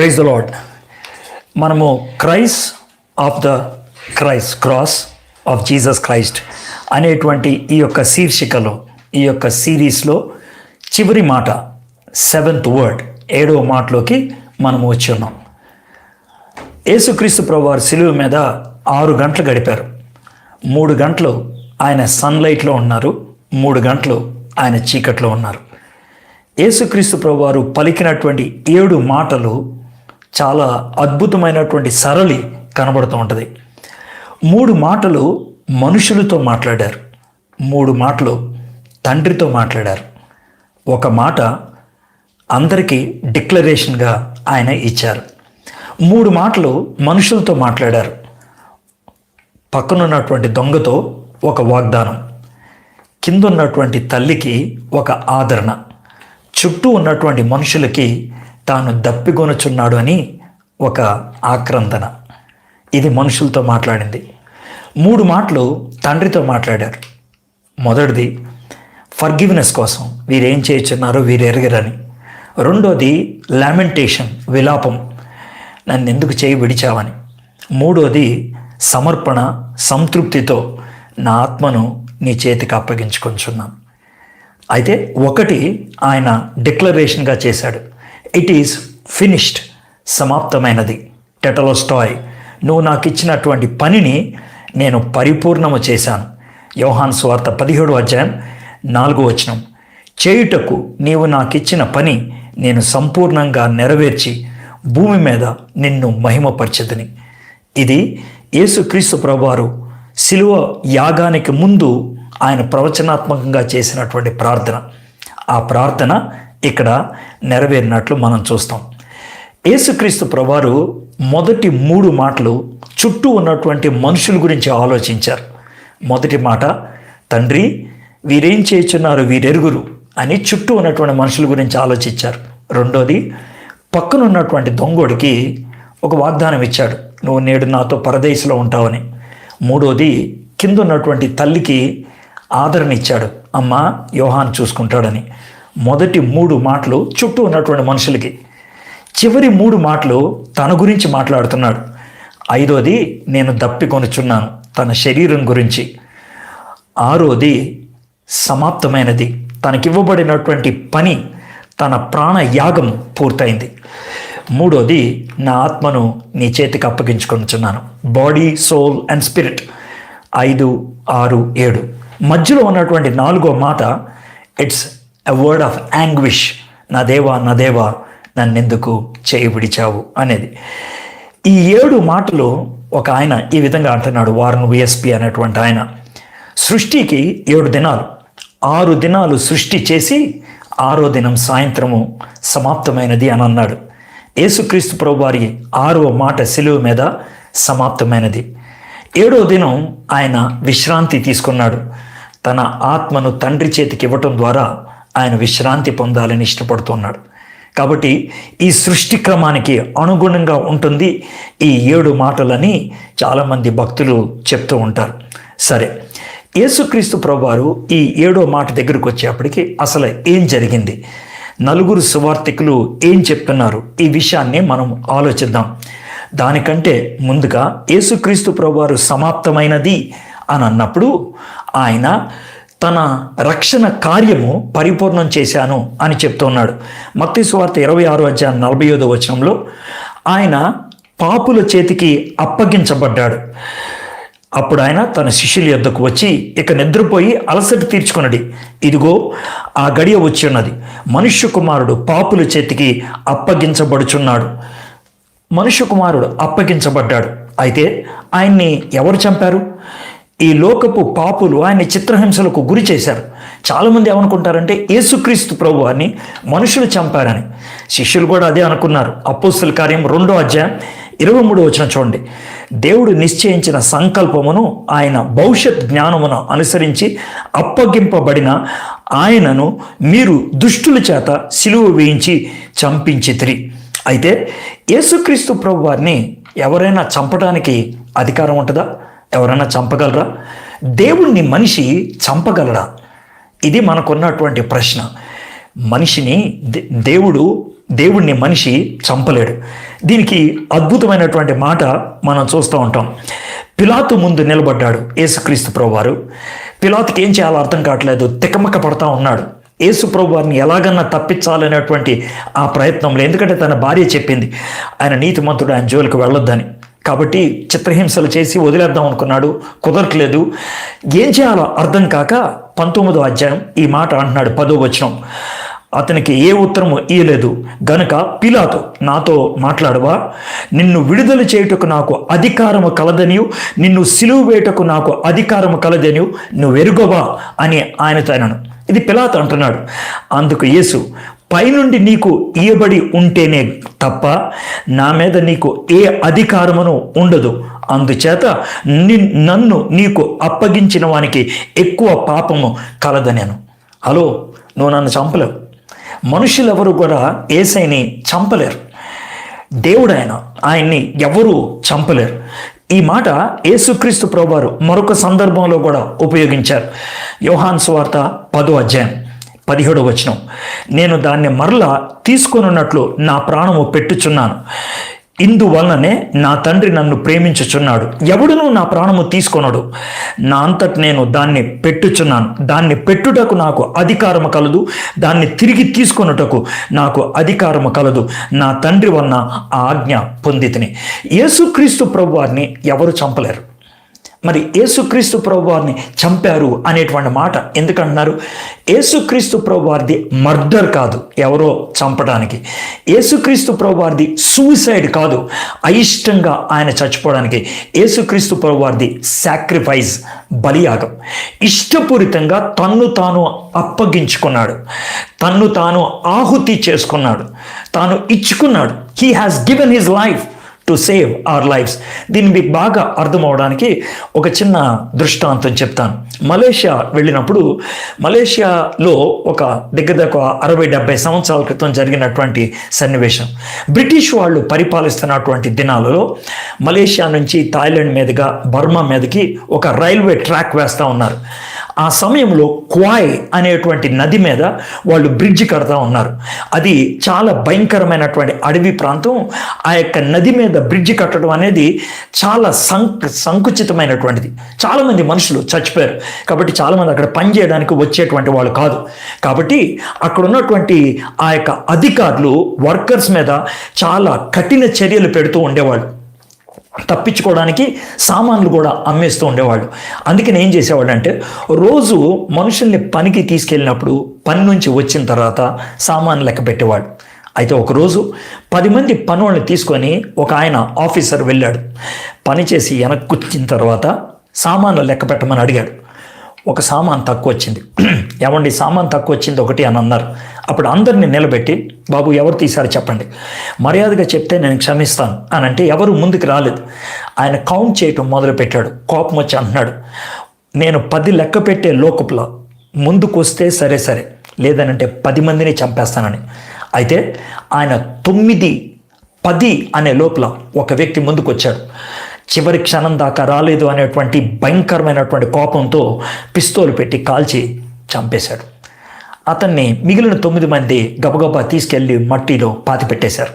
Praise Lord మనము Christ of the Christ cross of Jesus Christ అనేటువంటి ఈ యొక్క శీర్షికలో ఈ యొక్క సిరీస్లో చివరి మాట సెవెంత్ వర్డ్ ఏడవ మాటలోకి మనము వచ్చి ఉన్నాం యేసుక్రీస్తు ప్రభువారు సిలువు మీద ఆరు గంటలు గడిపారు. మూడు గంటలు ఆయన సన్లైట్లో ఉన్నారు. మూడు గంటలు ఆయన చీకట్లో ఉన్నారు. యేసుక్రీస్తు ప్రభువారు పలికినటువంటి ఏడు మాటలు చాలా అద్భుతమైనటువంటి సరళి కనబడుతూ ఉంటుంది. మూడు మాటలు మనుషులతో మాట్లాడారు. మూడు మాటలు తండ్రితో మాట్లాడారు. ఒక మాట అందరికీ డిక్లరేషన్గా ఆయన ఇచ్చారు. మూడు మాటలు మనుషులతో మాట్లాడారు. పక్కనున్నటువంటి దొంగతో ఒక వాగ్దానం. కింద ఉన్నటువంటి తల్లికి ఒక ఆదరణ. చుట్టూ ఉన్నటువంటి మనుషులకి తాను దప్పిగొనుచున్నాడు అని ఒక ఆక్రందన. ఇది మనుషులతో మాట్లాడింది. మూడు మాటలు తండ్రితో మాట్లాడారు. మొదటిది ఫర్గివ్నెస్ కోసం వీరేం చేయుచున్నారో వీరు ఎరగరని. రెండోది లామెంటేషన్ విలాపం నన్ను ఎందుకు చేయి విడిచావని. మూడోది సమర్పణ సంతృప్తితో నా ఆత్మను నీ చేతికి అప్పగించుకొంచున్నాను. అయితే ఒకటి ఆయన డిక్లరేషన్గా చేశాడు. ఇట్ ఈస్ ఫినిష్డ్ సమాప్తమైనది. టెటలోస్టాయ్ నువ్వు నాకు ఇచ్చినటువంటి పనిని నేను పరిపూర్ణము చేశాను. యోహాన్ స్వార్త పదిహేడు అధ్యాయం నాలుగో వచనం. చేయుటకు నీవు నాకిచ్చిన పని నేను సంపూర్ణంగా నెరవేర్చి భూమి మీద నిన్ను మహిమపరచదని. ఇది యేసుక్రీస్తు ప్రభువారు శిలువ యాగానికి ముందు ఆయన ప్రవచనాత్మకంగా చేసినటువంటి ప్రార్థన. ఆ ప్రార్థన ఇక్కడ నెరవేరినట్లు మనం చూస్తాం. యేసుక్రీస్తు ప్రభువారు మొదటి మూడు మాటలు చుట్టూ ఉన్నటువంటి మనుషుల గురించి ఆలోచించారు. మొదటి మాట తండ్రి వీరేం చేయుచున్నారు? వీరెరుగురు అని చుట్టూ ఉన్నటువంటి మనుషుల గురించి ఆలోచించారు. రెండోది పక్కన ఉన్నటువంటి దొంగోడికి ఒక వాగ్దానం ఇచ్చాడు. నువ్వు నేడు నాతో పరదేశంలో ఉంటావని మూడోది కింద ఉన్నటువంటి తల్లికి ఆదరణ ఇచ్చాడు. అమ్మ యోహాన్ చూసుకుంటాడని మొదటి మూడు మాటలు చుట్టూ ఉన్నటువంటి మనుషులకి. చివరి మూడు మాటలు తన గురించి మాట్లాడుతున్నాడు. ఐదోది నేను దప్పికొనుచున్నాను తన శరీరం గురించి. ఆరోది సమాప్తమైనది. తనకివ్వబడినటువంటి పని తన ప్రాణ యాగం పూర్తయింది. మూడోది నా ఆత్మను నీ చేతికి అప్పగించుకొనుచున్నాను. Body soul and spirit. ఐదు ఆరు ఏడు. మధ్యలో ఉన్నటువంటి నాలుగో మాట it's a word of anguish నా దేవా నా దేవా నన్నెందుకు చేయి విడిచావు అనేది. ఈ ఏడు మాటలు ఒక ఆయన ఈ విధంగా అంటున్నాడు వారన్ విఎస్పి అనేటువంటి ఆయన. సృష్టికి ఏడు దినాలు. ఆరు దినాలు సృష్టి చేసి ఆరో దినం సాయంత్రము సమాప్తమైనది అని అన్నాడు. యేసుక్రీస్తు ప్రభువారి ఆరవ మాట సెలువు మీద సమాప్తమైనది. ఏడో దినం ఆయన విశ్రాంతి తీసుకున్నాడు. తన ఆత్మను తండ్రి చేతికి ఇవ్వటం ద్వారా ఆయన విశ్రాంతి పొందాలని ఇష్టపడుతున్నాడు. కాబట్టి ఈ సృష్టి క్రమానికి అనుగుణంగా ఉంటుంది ఈ ఏడు మాటలని చాలామంది భక్తులు చెప్తూ ఉంటారు. సరే యేసుక్రీస్తు ప్రభువారు ఈ ఏడో మాట దగ్గరకు వచ్చేప్పటికి అసలు ఏం జరిగింది? నలుగురు సువార్థికులు ఏం చెప్తున్నారు? ఈ విషయాన్ని మనం ఆలోచిద్దాం. దానికంటే ముందుగా యేసుక్రీస్తు ప్రభువారు సమాప్తమైనది అని అన్నప్పుడు ఆయన తన రక్షణ కార్యము పరిపూర్ణం చేశాను అని చెప్తున్నాడు. మత్తి సువార్త ఇరవై ఆరు అధ్యాయం నలభై ఐదో వచనంలో ఆయన పాపుల చేతికి అప్పగించబడ్డాడు. అప్పుడు ఆయన తన శిష్యుల యొద్దకు వచ్చి ఇక నిద్రపోయి అలసట తీర్చుకున్నది. ఇదిగో ఆ గడియ వచ్చి ఉన్నది. మనుష్య కుమారుడు పాపుల చేతికి అప్పగించబడుచున్నాడు. మనుష్య కుమారుడు అప్పగించబడ్డాడు. అయితే ఆయన్ని ఎవరు చంపారు? ఈ లోకపు పాపులు ఆయన చిత్రహింసలకు గురి చేశారు. చాలామంది ఏమనుకుంటారంటే యేసుక్రీస్తు ప్రభు అని మనుషులు చంపారని. శిష్యులు కూడా అదే అనుకున్నారు. అపోస్తుల కార్యం రెండో అధ్యాయం ఇరవై మూడు వచ్చిన చూడండి. దేవుడు నిశ్చయించిన సంకల్పమును ఆయన భవిష్యత్ జ్ఞానమును అనుసరించి అప్పగింపబడిన ఆయనను మీరు దుష్టుల చేత సిలువ వేయించి చంపించితిరి. అయితే యేసుక్రీస్తు ప్రభు వారిని ఎవరైనా చంపడానికి అధికారం ఉంటుందా? ఎవరైనా చంపగలరా? దేవుణ్ణి మనిషి చంపగలడా? ఇది మనకున్నటువంటి ప్రశ్న. మనిషిని దే- దేవుడు దేవుణ్ణి మనిషి చంపలేడు. దీనికి అద్భుతమైనటువంటి మాట మనం చూస్తూ ఉంటాం. పిలాతు ముందు నిలబడ్డాడు యేసుక్రీస్తు ప్రభువారు. పిలాతుకి ఏం చేయాలో అర్థం కావట్లేదు. తికమక పడతా ఉన్నాడు. యేసు ప్రభు వారిని ఎలాగన్నా తప్పించాలనేటువంటి ఆ ప్రయత్నంలో ఎందుకంటే తన భార్య చెప్పింది ఆయన నీతిమంతుడు ఆయన జోలికి వెళ్ళొద్దని. కాబట్టి చిత్రహింసలు చేసి వదిలేద్దాం అనుకున్నాడు. కుదరట్లేదు. ఏం చేయాలో అర్థం కాక పంతొమ్మిదో అధ్యాయం ఈ మాట అంటున్నాడు పదో వచనం. అతనికి ఏ ఉత్తరము ఇయ్యలేదు. గనుక పిలాతు నాతో మాట్లాడవా? నిన్ను విడుదల చేయుటకు నాకు అధికారము కలదనియు నిన్ను సిలువ వేయటకు నాకు అధికారము కలదనియు నువ్వు ఎరుగవా? అని ఆయనతో అన్నాను ఇది పిలాతు అంటున్నాడు. అందుకు యేసు పైనుండి నీకు ఇయ్యబడి ఉంటేనే తప్ప నా మీద నీకు ఏ అధికారమును ఉండదు. అందుచేత ని నన్ను నీకు అప్పగించిన వానికి ఎక్కువ పాపము కలదనేను. హలో నువ్వు నన్ను చంపలేవు. మనుషులెవరు కూడా ఏసైని చంపలేరు. దేవుడు ఆయన ఆయన్ని ఎవరూ చంపలేరు. ఈ మాట యేసుక్రీస్తు ప్రభువారు మరొక సందర్భంలో కూడా ఉపయోగించారు. యోహాన్ స్వార్త పదో అధ్యాయం. పదిహేడు వచనం. నేను దాన్ని మరలా తీసుకొనున్నట్లు నా ప్రాణము పెట్టుచున్నాను. ఇందువలననే నా తండ్రి నన్ను ప్రేమించుచున్నాడు. ఎవడును నా ప్రాణము తీసుకొనడు. నా అంతట నేను దాన్ని పెట్టుచున్నాను. దాన్ని పెట్టుటకు నాకు అధికారము కలదు. దాన్ని తిరిగి తీసుకొనుటకు నాకు అధికారము కలదు. నా తండ్రి వలన ఆజ్ఞ పొందితిని. యేసుక్రీస్తు ప్రభువారిని ఎవరు చంపలేరు? మరి యేసుక్రీస్తు ప్రభువారిని చంపారు అనేటువంటి మాట ఎందుకంటున్నారు? యేసుక్రీస్తు ప్రభువారిది మర్డర్ కాదు ఎవరో చంపడానికి. యేసుక్రీస్తు ప్రభువారిది సూసైడ్ కాదు అయిష్టంగా ఆయన చచ్చిపోవడానికి. యేసుక్రీస్తు ప్రభువారిది సాక్రిఫైస్ బలియాగం. ఇష్టపూరితంగా తన్ను తాను అప్పగించుకున్నాడు. తన్ను తాను ఆహుతి చేసుకున్నాడు. తాను ఇచ్చుకున్నాడు. He has given his life to save our lifes దీన్ని మీకు బాగా అర్థం అవడానికి ఒక చిన్న దృష్టాంతం చెప్తాను. మలేషియా వెళ్ళినప్పుడు మలేషియాలో ఒక దగ్గర దగ్గర అరవై డెబ్బై సంవత్సరాల క్రితం జరిగినటువంటి సన్నివేశం. బ్రిటిష్ వాళ్ళు పరిపాలిస్తున్నటువంటి దినాలలో మలేషియా నుంచి థాయిలాండ్ మీదుగా బర్మా మీదకి ఒక రైల్వే ట్రాక్ వేస్తూ ఉన్నారు. ఆ సమయంలో క్వాయ్ అనేటువంటి నది మీద వాళ్ళు బ్రిడ్జ్ కడతా ఉన్నారు. అది చాలా భయంకరమైనటువంటి అడవి ప్రాంతం. ఆ యొక్క నది మీద బ్రిడ్జ్ కట్టడం అనేది చాలా సంక్ సంకుచితమైనటువంటిది. చాలామంది మనుషులు చచ్చిపోయారు. కాబట్టి చాలామంది అక్కడ పని చేయడానికి వచ్చేటువంటి వాళ్ళు కాదు. కాబట్టి అక్కడ ఉన్నటువంటి ఆ యొక్క అధికారులు వర్కర్స్ మీద చాలా కఠిన చర్యలు పెడుతూ ఉండేవాళ్ళు. తప్పించుకోవడానికి సామాన్లు కూడా అమ్మేస్తూ ఉండేవాళ్ళు. అందుకని ఏం చేసేవాళ్ళు అంటే రోజు మనుషుల్ని పనికి తీసుకెళ్ళినప్పుడు పని నుంచి వచ్చిన తర్వాత సామాన్లు లెక్క పెట్టేవాడు అయితే ఒకరోజు పది మంది పనులను తీసుకొని ఒక ఆయన ఆఫీసర్ వెళ్ళాడు. పని చేసి వెనక్కి వచ్చిన తర్వాత సామాన్లు లెక్క పెట్టమని అడిగాడు. ఒక సామాన్ తక్కువ వచ్చింది. ఏమండి సామాన్ తక్కువ వచ్చింది ఒకటి అని అన్నారు. అప్పుడు అందరిని నిలబెట్టి బాబు ఎవరు తీశారు చెప్పండి. మర్యాదగా చెప్తే నేను క్షమిస్తాను అని అంటే ఎవరు ముందుకు రాలేదు. ఆయన కౌంట్ చేయటం మొదలుపెట్టాడు. కోపం వచ్చి అంటున్నాడు నేను పది లెక్క పెట్టే లోకపులో ముందుకు వస్తే సరే సరే లేదనంటే పది మందిని చంపేస్తానని. అయితే ఆయన తొమ్మిది పది అనే లోపల ఒక వ్యక్తి ముందుకు వచ్చాడు చివరి క్షణం దాకా రాలేదు అనేటువంటి భయంకరమైనటువంటి కోపంతో పిస్తోలు పెట్టి కాల్చి చంపేశాడు. అతన్ని మిగిలిన తొమ్మిది మంది గబగబా తీసుకెళ్ళి మట్టిలో పాతి పెట్టేశారు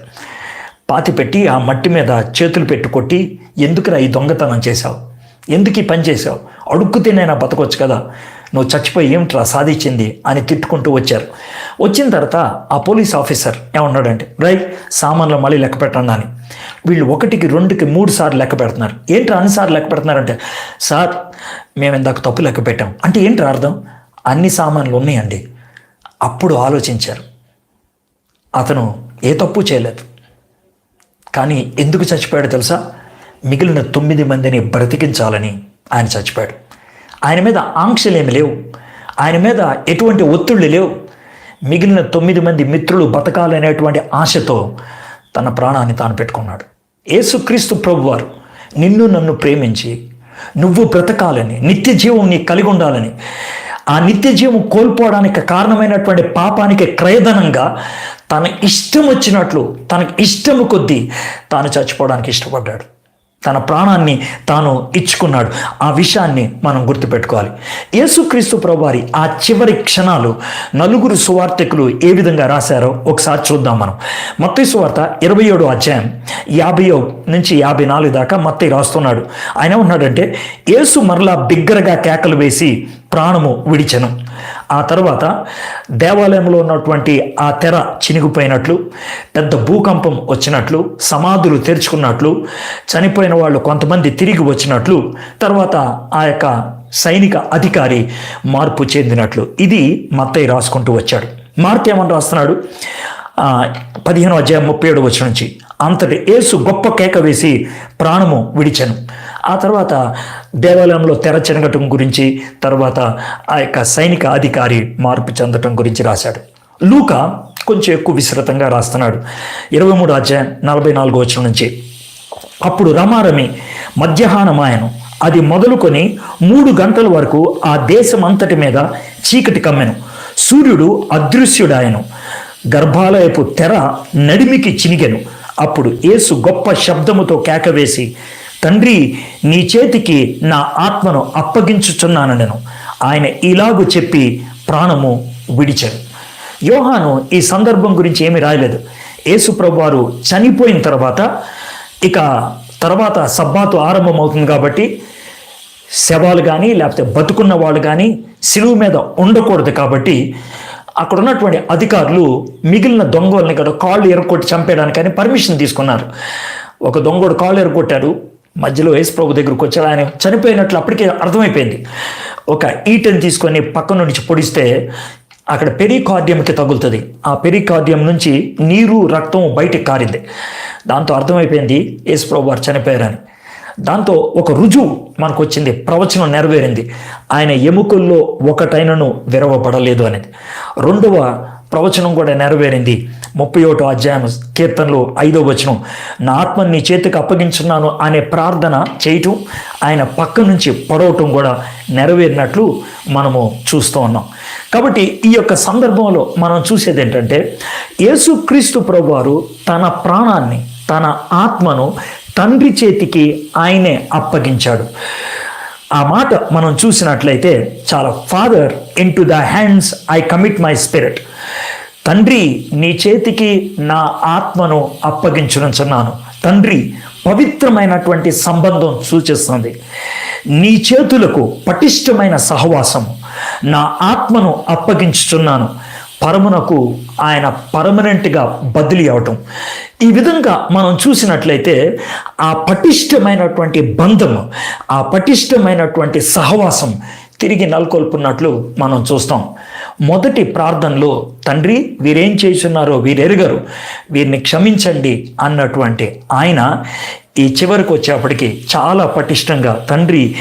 పాతి పెట్టి ఆ మట్టి మీద చేతులు పెట్టుకొట్టి ఎందుకురా ఈ దొంగతనం చేశావు? ఎందుకు ఈ పని చేశావు? అడుక్కు తినైనా బతకొచ్చు కదా. నువ్వు చచ్చిపోయి ఏమిట్రా సాధించింది? అని తిట్టుకుంటూ వచ్చారు. వచ్చిన తర్వాత ఆ పోలీస్ ఆఫీసర్ ఏమన్నాడంటే రైట్ సామాన్లు మళ్ళీ లెక్క పెట్టండి అని. వీళ్ళు ఒకటికి రెండుకి మూడు సార్లు లెక్క పెడుతున్నారు. ఏంట్రా అన్నిసార్లు లెక్క పెడుతున్నారంటే సార్ మేము ఇందాక తప్పు లెక్క పెట్టాం. అంటే ఏంట్రా అర్థం? అన్ని సామాన్లు ఉన్నాయండి. అప్పుడు ఆలోచించారు. అతను ఏ తప్పు చేయలేదు. కానీ ఎందుకు చచ్చిపోయాడు తెలుసా? మిగిలిన తొమ్మిది మందిని బ్రతికించాలని ఆయన చచ్చిపోయాడు. ఆయన మీద ఆంక్షలేమి లేవు. ఆయన మీద ఎటువంటి ఒత్తిళ్ళు లేవు. మిగిలిన తొమ్మిది మంది మిత్రులు బతకాలనేటువంటి ఆశతో తన ప్రాణాన్ని తాను పెట్టుకున్నాడు. యేసుక్రీస్తు ప్రభువారు నిన్ను నన్ను ప్రేమించి నువ్వు బ్రతకాలని నిత్య జీవం నీ కలిగి ఉండాలని ఆ నిత్య జీవం కోల్పోవడానికి కారణమైనటువంటి పాపానికి క్రయధనంగా తన ఇష్టం వచ్చినట్లు తనకు ఇష్టము కొద్దీ తాను చచ్చిపోవడానికి ఇష్టపడ్డాడు. తన ప్రాణాన్ని తాను ఇచ్చుకున్నాడు. ఆ విషయాన్ని మనం గుర్తుపెట్టుకోవాలి. యేసుక్రీస్తు ప్రభువారి ఆ చివరి క్షణాలు నలుగురు సువార్థికులు ఏ విధంగా రాశారో ఒకసారి చూద్దాం మనం. మత్తయి సువార్త ఇరవై ఏడు అధ్యాయం యాభై నుంచి యాభై నాలుగు దాకా మత్తయి రాస్తున్నాడు. ఆయన ఉన్నాడంటే యేసు మరలా బిగ్గరగా కేకలు వేసి ప్రాణము విడిచెను. ఆ తర్వాత దేవాలయంలో ఉన్నటువంటి ఆ తెర చినిగిపోయినట్లు పెద్ద భూకంపం వచ్చినట్లు సమాధులు తెరుచుకున్నట్లు చనిపోయిన వాళ్ళు కొంతమంది తిరిగి వచ్చినట్లు తర్వాత ఆ యొక్క సైనిక అధికారి మార్పు చెందినట్లు. ఇది మత్తయ్య రాసుకుంటూ వచ్చాడు. మార్క్ ఏమని రాస్తున్నాడు? పదిహేను అధ్యాయం ముప్పై ఏడు వచ్చి నుంచి. అంతటి ఏసు గొప్ప కేక వేసి ప్రాణము విడిచెను. ఆ తర్వాత దేవాలయంలో తెరచెనగటం గురించి తర్వాత ఆ యొక్క సైనిక అధికారి మార్పు చెందటం గురించి రాశాడు. లూక కొంచెం ఎక్కువ విస్తృతంగా రాస్తున్నాడు. ఇరవై మూడు అధ్యాయం నలభై నాలుగు వచ్చిన నుంచి. అప్పుడు రమారమి మధ్యాహ్నమాయను అది మొదలుకొని మూడు గంటల వరకు ఆ దేశం అంతటి మీద చీకటి కమ్మెను. సూర్యుడు అదృశ్యుడాయను గర్భాలయపు తెర నడిమికి చినిగెను. అప్పుడు యేసు గొప్ప శబ్దముతో కేకవేసి తండ్రి నీ చేతికి నా ఆత్మను అప్పగించుచున్నాను నేను. ఆయన ఇలాగు చెప్పి ప్రాణము విడిచాడు. యోహాను ఈ సందర్భం గురించి ఏమీ రాయలేదు. యేసుప్రభు వారు చనిపోయిన తర్వాత ఇక తర్వాత సబ్బాతో ఆరంభం అవుతుంది కాబట్టి శవాలు కానీ లేకపోతే బతుకున్న వాళ్ళు కానీ సిలువు మీద ఉండకూడదు కాబట్టి అక్కడ ఉన్నటువంటి అధికారులు మిగిలిన దొంగల్ని కదా కాళ్ళు ఎరగొట్టి చంపేయడానికని పర్మిషన్ తీసుకున్నారు. ఒక దొంగడు కాళ్ళు ఎరగొట్టాడు మధ్యలో యేసు ప్రభు దగ్గరకు వచ్చాడు. ఆయన చనిపోయినట్లు అప్పటికే అర్థమైపోయింది. ఒక ఈటని తీసుకొని పక్క నుంచి పొడిస్తే అక్కడ పెరికార్డియంకి తగులుతుంది. ఆ పెరికార్డియం నుంచి నీరు రక్తం బయటకు కారింది. దాంతో అర్థమైపోయింది యేసు ప్రభు వారు చనిపోయారని. దాంతో ఒక రుజువు మనకు వచ్చింది ప్రవచనం నెరవేరింది. ఆయన ఎముకల్లో ఒకటైనను విరవబడలేదు అనేది. రెండవ ప్రవచనం కూడా నెరవేరింది. ముప్పై ఒకటో అధ్యాయం కీర్తనలో ఐదో వచనం నా ఆత్మని నీ చేతికి అప్పగించున్నాను అనే ప్రార్థన చేయటం ఆయన పక్క నుంచి పడవటం కూడా నెరవేరినట్లు మనము చూస్తూ ఉన్నాం. కాబట్టి ఈ యొక్క సందర్భంలో మనం చూసేది ఏంటంటే యేసుక్రీస్తు ప్రభువారు తన ప్రాణాన్ని తన ఆత్మను తండ్రి చేతికి ఆయనే అప్పగించాడు. ఆ మాట మనం చూసినట్లయితే చాలా father into the hands I commit my spirit తండ్రి నీ చేతికి నా ఆత్మను అప్పగించునుచున్నాను తండ్రి పవిత్రమైనటువంటి సంబంధం సూచిస్తుంది. నీ చేతులకు పటిష్టమైన సహవాసం నా ఆత్మను అప్పగించుచున్నాను. పరమునకు ఆయన పర్మనెంట్గా బదిలీ అవటం. ఈ విధంగా మనం చూసినట్లయితే ఆ పటిష్టమైనటువంటి బంధము ఆ పటిష్టమైనటువంటి సహవాసం తిరిగి నెలకొల్పున్నట్లు మనం చూస్తాం. మొదటి ప్రార్థనలో తండ్రి వీరేం చేస్తున్నారో వీరెరగరు వీరిని క్షమించండి అన్నటువంటి ఆయన ఈ చివరికి వచ్చేప్పటికి చాలా పటిష్టంగా తండ్రి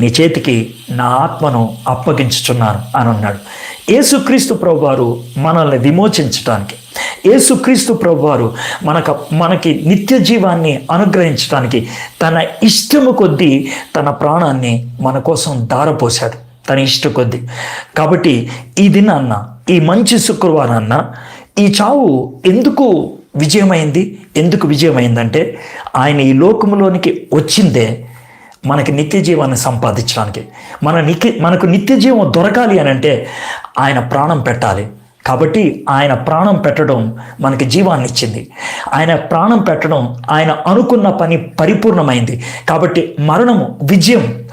నీ చేతికి నా ఆత్మను అప్పగించుచున్నాను అని అన్నాడు. యేసుక్రీస్తు ప్రభువారు మనల్ని విమోచించటానికి యేసుక్రీస్తు ప్రభువారు మనకు మనకి నిత్య జీవాన్ని అనుగ్రహించడానికి తన ఇష్టము కొద్దీ తన ప్రాణాన్ని మన కోసం దారపోశాడు తన ఇష్ట కొద్దీ. కాబట్టి ఈ దినాన్న ఈ మంచి శుక్రవారాన్న ఈ చావు ఎందుకు విజయమైంది? ఎందుకు విజయమైందంటే ఆయన ఈ లోకంలోనికి వచ్చిందే మనకి నిత్య జీవాన్ని సంపాదించడానికి. మన నిత్య మనకు నిత్య జీవం దొరకాలి అని అంటే ఆయన ప్రాణం పెట్టాలి. కాబట్టి ఆయన ప్రాణం పెట్టడం మనకి జీవాన్ని ఇచ్చింది. ఆయన ప్రాణం పెట్టడం ఆయన అనుకున్న పని పరిపూర్ణమైంది. కాబట్టి మరణము విజయం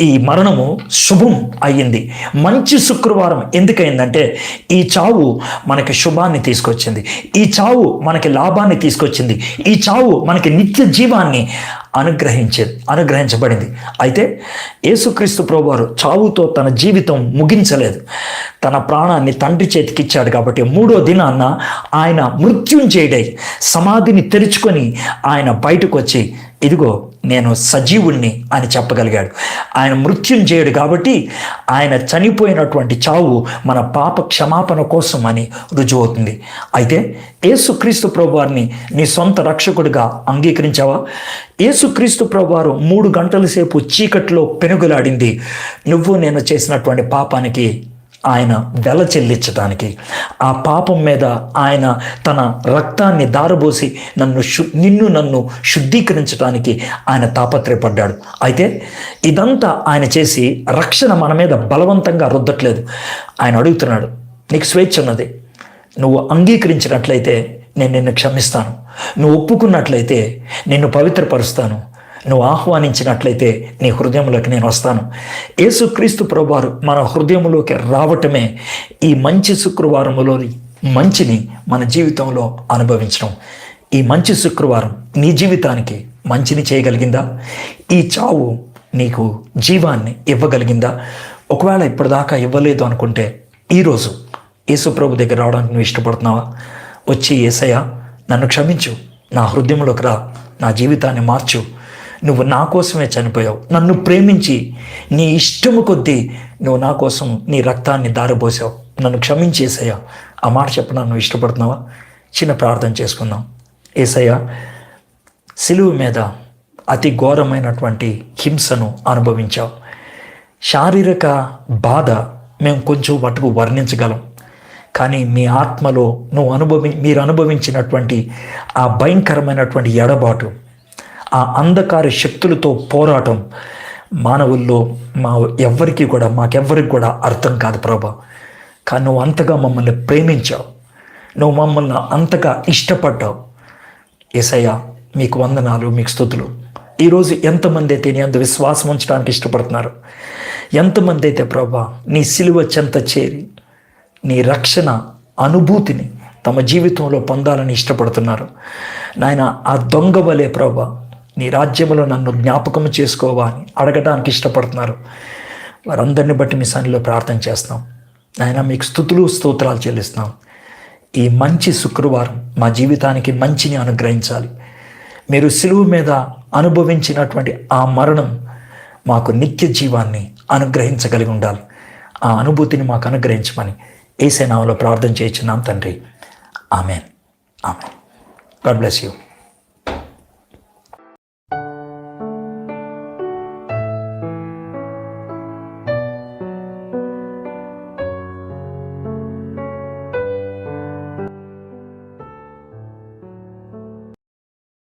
ఈ మరణము శుభం అయ్యింది. మంచి శుక్రవారం ఎందుకయిందంటే ఈ చావు మనకి శుభాన్ని తీసుకొచ్చింది. ఈ చావు మనకి లాభాన్ని తీసుకొచ్చింది. ఈ చావు మనకి నిత్య జీవాన్ని అనుగ్రహించే అనుగ్రహించబడింది. అయితే యేసుక్రీస్తు ప్రభువారు చావుతో తన జీవితం ముగించలేదు. తన ప్రాణాన్ని తండ్రి చేతికి ఇచ్చాడు కాబట్టి మూడో దినాన్న ఆయన మృత్యుం చేయడై సమాధిని తెరుచుకొని ఆయన బయటకు వచ్చి ఇదిగో నేను సజీవుణ్ణి అని చెప్పగలిగాడు. ఆయన మృత్యుంజయుడు కాబట్టి ఆయన చనిపోయినటువంటి చావు మన పాప క్షమాపణ కోసం అని రుజువు అవుతుంది. అయితే ఏసుక్రీస్తు ప్రభువారిని నీ సొంత రక్షకుడిగా అంగీకరించావా? ఏసుక్రీస్తు ప్రభువారు మూడు గంటల సేపు చీకట్లో పెనుగులాడింది. నువ్వు నేను చేసినటువంటి పాపానికి ఆయన వెల చెల్లించడానికి ఆ పాపం మీద ఆయన తన రక్తాన్ని దారబోసి నన్ను శు నిన్ను నన్ను శుద్ధీకరించడానికి ఆయన తాపత్రయపడ్డాడు. అయితే ఇదంతా ఆయన చేసి రక్షణ మన మీద బలవంతంగా రుద్దట్లేదు. ఆయన అడుగుతున్నాడు నీకు స్వేచ్ఛ ఉన్నది. నువ్వు అంగీకరించినట్లయితే నేను నిన్ను క్షమిస్తాను. నువ్వు ఒప్పుకున్నట్లయితే నిన్ను పవిత్రపరుస్తాను. నువ్వు ఆహ్వానించినట్లయితే నీ హృదయంలోకి నేను వస్తాను. యేసుక్రీస్తు ప్రభువారు మన హృదయంలోకి రావటమే ఈ మంచి శుక్రవారములోని మంచిని మన జీవితంలో అనుభవించడం. ఈ మంచి శుక్రవారం నీ జీవితానికి మంచిని చేయగలిగిందా? ఈ చావు నీకు జీవాన్ని ఇవ్వగలిగిందా? ఒకవేళ ఇప్పటిదాకా ఇవ్వలేదు అనుకుంటే ఈరోజు యేసు ప్రభు దగ్గర రావడానికి నువ్వు ఇష్టపడుతున్నావా? వచ్చి ఏసయ్య నన్ను క్షమించు. నా హృదయంలోకి రా. నా జీవితాన్ని మార్చు. నువ్వు నా కోసమే చనిపోయావు. నన్ను ప్రేమించి నీ ఇష్టము కొద్దీ నువ్వు నా కోసం నీ రక్తాన్ని దారిపోసావు నన్ను క్షమించేసయ్యా ఆ మాట చెప్పడం నువ్వు ఇష్టపడుతున్నావా? చిన్న ప్రార్థన చేసుకుందాం. ఏసయ్యా సిలువు మీద అతి ఘోరమైనటువంటి హింసను అనుభవించావు. శారీరక బాధ మేము కొంచెం మటుకు వర్ణించగలం. కానీ మీ ఆత్మలో నువ్వు అనుభవి మీరు అనుభవించినటువంటి ఆ భయంకరమైనటువంటి ఎడబాటు ఆ అంధకార శక్తులతో పోరాటం మానవుల్లో మా ఎవ్వరికి కూడా మాకెవ్వరికి కూడా అర్థం కాదు ప్రభా. కానీ నువ్వు అంతగా మమ్మల్ని ప్రేమించావు. నువ్వు మమ్మల్ని అంతగా ఇష్టపడ్డావు. ఏసయ్య మీకు వందనాలు మీకు స్థుతులు. ఈరోజు ఎంతమంది అయితే నీ అంత విశ్వాసం ఉంచడానికి ఇష్టపడుతున్నారు? ఎంతమంది అయితే ప్రభా నీ సిలువ చెంత చేరి నీ రక్షణ అనుభూతిని తమ జీవితంలో పొందాలని ఇష్టపడుతున్నారు? నాయన ఆ దొంగ వలే ప్రభా నీ రాజ్యంలో నన్ను జ్ఞాపకం చేసుకోవా అని అడగడానికి ఇష్టపడుతున్నారు. వారందరిని బట్టి మీ సన్నిలో ప్రార్థన చేస్తున్నాం నాయన మీకు స్థుతులు స్తోత్రాలు చెల్లిస్తున్నాం. ఈ మంచి శుక్రవారం మా జీవితానికి మంచిని అనుగ్రహించాలి. మీరు సిలువు మీద అనుభవించినటువంటి ఆ మరణం మాకు నిత్య జీవాన్ని అనుగ్రహించగలిగి ఉండాలి. ఆ అనుభూతిని మాకు అనుగ్రహించమని ఏసే నామలో ప్రార్థన చేయించున్నాం తండ్రి. Amen. Amen. God bless you.